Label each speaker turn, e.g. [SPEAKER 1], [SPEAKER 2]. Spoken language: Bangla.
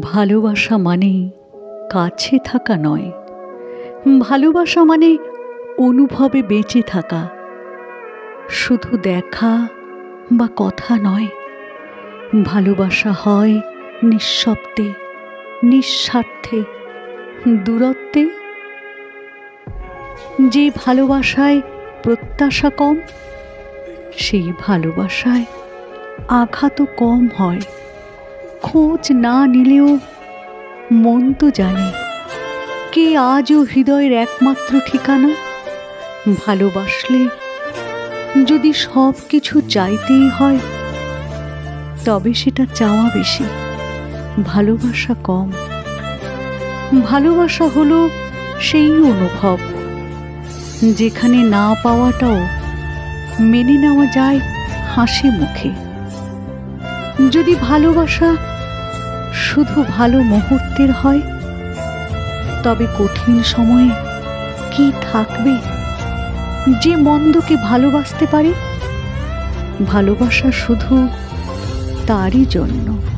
[SPEAKER 1] ভালোবাসা মানে কাছে থাকা নয়। ভালোবাসা মানে অনুভবে বেঁচে থাকা। শুধু দেখা বা কথা নয়। ভালোবাসা হয় নিঃশব্দে, নিঃস্বার্থে, দূরত্বে। যে ভালোবাসায় প্রত্যাশা কম, সেই ভালোবাসায় আঘাতও কম হয়। খোঁজ না নিলেও মন তো জানে। কে আজও হৃদয়ের একমাত্র ঠিকানা? ভালোবাসলে যদি সব কিছু চাইতেই হয়, তবে সেটা চাওয়া বেশি, ভালোবাসা কম। ভালোবাসা হলো সেই অনুভব, যেখানে না পাওয়াটাও মেনে নেওয়া যায় হাসি মুখে। যদি ভালোবাসা শুধু ভালো মুহূর্তের হয়? তবে কঠিন সময়ে কি থাকবে? যে মন্দকে ভালোবাসতে পারে? ভালোবাসা শুধু তারই জন্য।